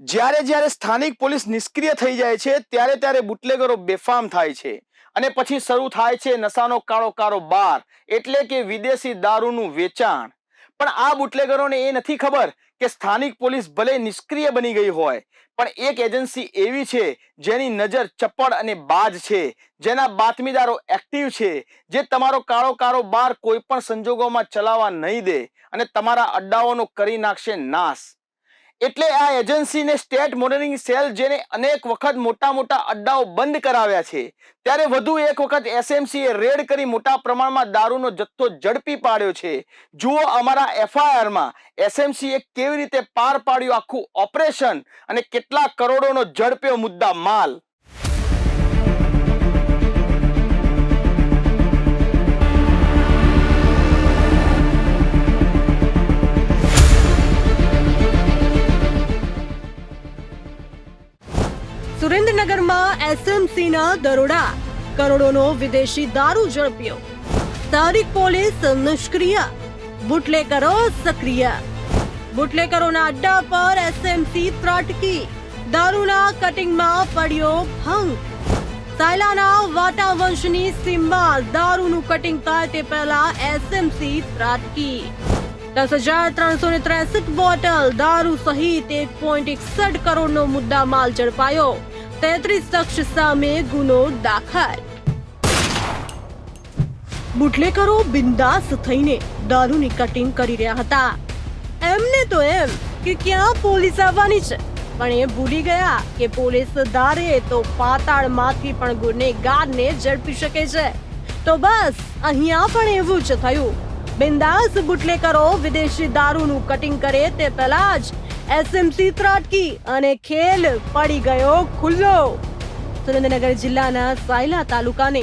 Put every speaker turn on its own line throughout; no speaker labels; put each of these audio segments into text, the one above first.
જ્યારે જ્યારે સ્થાનિક પોલીસ નિષ્ક્રિય થઈ જાય છે, ત્યારે ત્યારે બુટલેગરો બેફામ થાય છે અને પછી શરૂ થાય છે નશાનો કાળો કારોબાર એટલે કે વિદેશી દારૂનું વેચાણ. પણ આ બુટલેગરોને એ નથી ખબર કે સ્થાનિક પોલીસ ભલે નિષ્ક્રિય બની ગઈ હોય, પણ એક એજન્સી એવી છે જેની નજર ચપળ અને બાજ છે, જેના બાતમીદારો એક્ટિવ છે, જે તમારો કાળો કારોબાર કોઈ પણ સંજોગોમાં ચલાવવા નહીં દે અને તમારા અડ્ડાઓનો કરી નાખશે નાશ. એટલે આ એજન્સીને સ્ટેટ મોનિટરિંગ સેલ જેને અનેક વખત મોટા મોટા અડ્ડાઓ બંધ કરાવ્યા છે, ત્યારે વધુ એક વખત એસએમસીએ રેડ કરી મોટા પ્રમાણમાં દારૂનો જથ્થો ઝડપી પાડ્યો છે. જુઓ અમારા એફઆઈઆરમાં એસએમસીએ કેવી રીતે પાર પાડ્યું આખું ઓપરેશન અને કેટલા કરોડોનો ઝડપ્યો મુદ્દા માલ.
સુરેન્દ્રનગરમાં એસએમસીના દરોડા. કરોડોનો વિદેશી દારૂ ઝડપ્યો. સ્થાનિક પોલીસ નિષ્ક્રિય. બુટલેકરો સક્રિય. બુટલેકરોના અડ્ડા પર એસએમસી ત્રાટકી. દારૂના કટિંગમાં પડ્યો ભંગ. સાયલાના વાટા વંશની સીમમાં દારૂનું કટિંગ થાય તે પહેલા એસએમસી ત્રાટકી. દસ હજાર ત્રણસો ને ત્રેસઠ બોટલ દારૂ સહિત એક પોઈન્ટ એકસઠ કરોડનો મુદ્દા માલ ઝડપાયો. તેત્રીસ શખ્સ સામે ગુનો દાખલ. બુટલેકરો બિંદાસ થઈને દારૂની કટિંગ કરી રહ્યા હતા. એમને તો એમ કે ક્યાં પોલીસ આવવાની છે? પણ એ ભૂલી ગયા કે પોલીસ ધારે તો પાતાળમાંથી પણ ગુનેગારને ઝડપી શકે છે. તો બસ, અહીંયા પણ એવું જ થયું. બિંદાસ બુટલેકરો વિદેશી દારૂનું કટિંગ કરે તે પહેલા જ એસએમસી ત્રાટકી અને ખેલ પડી ગયો ખુલ્લો સુરેન્દ્રનગર જિલ્લાના સાયલા તાલુકાને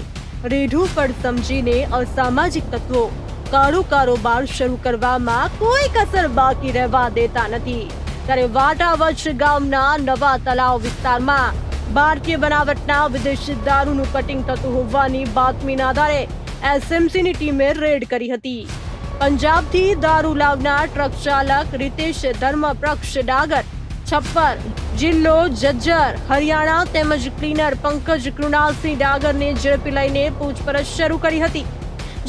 રેઢું પડ સમજીને અસામાજિક તત્વો કાળો કારોબાર શરૂ કરવામાં કોઈ કસર બાકી રહેવા દેતા નથી ત્યારે વાટાવચ ગામના નવા તલાવ વિસ્તારમાં ભારતીય બનાવટના વિદેશી દારૂનું કટિંગ થતું હોવાની બાતમીના આધારે એસએમસીની ટીમે રેડ કરી હતી. પંજાબથી દારૂ લાવનાર ટ્રક ચાલક રીતેશ ધર્મપ્રક્ષ ડાગર, છપ્પર, જિલ્લો જજ્જર, હરિયાણા તેમજ ક્લીનર પંકજ કૃણાલસિંહ ડાગરને ઝડપી લઈને પૂછપરછ શરૂ કરી હતી.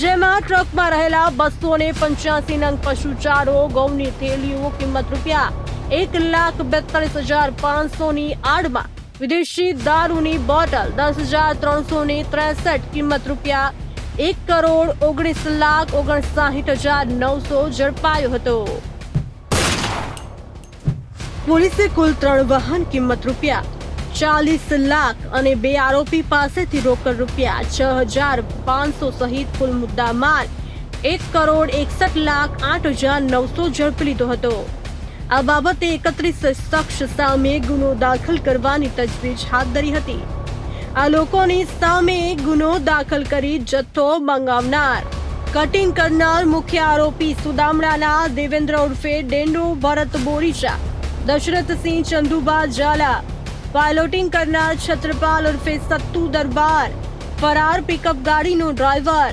જેમાં ટ્રકમાં રહેલા બસો ને પંચ્યાસી નંગ પશુચારો, ગૌની થેલીઓ કિંમત રૂપિયા એક લાખ બેતાલીસ હજાર પાંચસો ની આડમાં વિદેશી દારૂની બોટલ દસ હજાર ત્રણસો ને ત્રેસઠ કિંમત રૂપિયા એક કરોડ ઓગણીસ લાખ ઓગણસાહીઠ હજાર નવસો ઝડપાયો હતો. પોલીસે કુલ ત્રણ વાહન કિંમત રૂપિયા ચાલીસ લાખ અને બે આરોપી પાસેથી રોકડ રૂપિયા છ હજાર પાંચસો સહિત કુલ મુદ્દા માલ એક કરોડ એકસઠ લાખ આઠ હજાર નવસો ઝડપી લીધો હતો. આ બાબતે એકત્રીસ શખ્સ સામે ગુનો દાખલ કરવાની તજવીજ હાથ ધરી હતી. આ લોકોની સામે ગુનો દાખલ કરી જથ્થો મંગાવનાર. કટિંગ કરનાર મુખ્ય આરોપી સુદામડાના દેવેન્દ્ર ઉર્ફે ડેન્ડો ભરત બોરીચા દશરથસિંહ ચંદુબા ઝાલા, પાયલોટિંગ કરનાર છત્રપાલ ઉર્ફે સત્તુ દરબાર, ફરાર પિકઅપ ગાડીનો ડ્રાઈવર,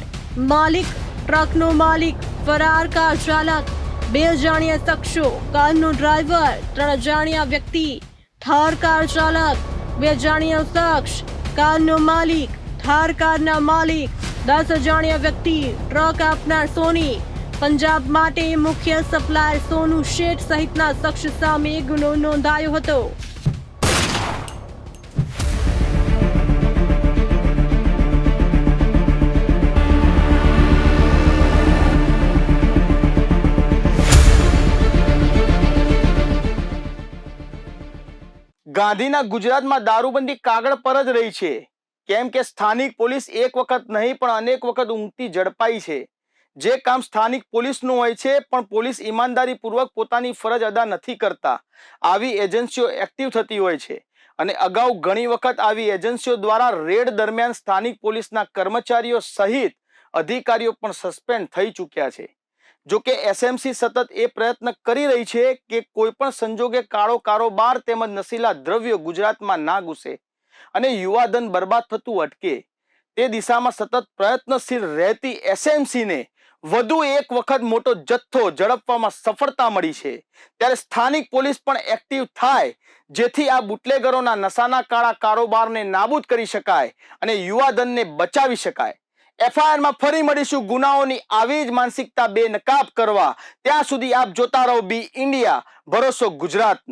માલિક, ટ્રકનો માલિક, ફરાર કાર ચાલક, બે અજાણ્યા શખ્સો, કારનો ડ્રાઈવર, ત્રણ અજાણ્યા વ્યક્તિ, થાર કાર ચાલક, બે અજાણ્યા શખ્સ કારનો માલિક થાર કારના માલિક, દસ અજાણ્યા વ્યક્તિ, ટ્રક આપનાર સોની, પંજાબ માટે મુખ્ય સપ્લાયર સોનુ શેઠ સહિતના શખ્સ સામે ગુનો નોંધાયો હતો.
ગાંધીના ગુજરાતમાં દારૂબંધી કાગળ પર જ રહી છે. કેમ કે સ્થાનિક પોલીસ એક વખત નહીં, પણ અનેક વખત ઊંઘતી ઝડપાઈ છે. જે કામ સ્થાનિક પોલીસનું હોય છે, પણ પોલીસ ઈમાનદારીપૂર્વક પોતાની ફરજ અદા નથી કરતા. આવી એજન્સીઓ એક્ટિવ થતી હોય છે. અને અગાઉ ઘણી વખત આવી એજન્સીઓ દ્વારા રેડ દરમિયાન સ્થાનિક પોલીસના કર્મચારીઓ સહિત અધિકારીઓ પણ સસ્પેન્ડ થઈ ચૂક્યા છે. જો કે એસએમસી સતત એ પ્રયત્ન કરી રહી છે કે કોઈ પણ સંજોગે કાળો કારોબાર તેમજ નશીલા દ્રવ્યો ગુજરાતમાં ના ઘૂસે અને યુવાધન બરબાદ થતું અટકે. તે દિશામાં સતત પ્રયત્નશીલ રહેતી એસએમસીને વધુ એક વખત મોટો જથ્થો ઝડપવામાં સફળતા મળી છે. ત્યારે સ્થાનિક પોલીસ પણ એક્ટિવ થાય, જેથી આ બુટલેગરોના નશાના કાળા કારોબારને નાબૂદ કરી શકાય અને યુવાધનને બચાવી શકાય. એફઆઈઆરમાં ફરી મળીશું. ગુનાઓની આવી જ માનસિકતા બેનકાબ કરવા. ત્યાં સુધી આપ જોતા રહો બી ઇન્ડિયા. ભરોસો ગુજરાતનો.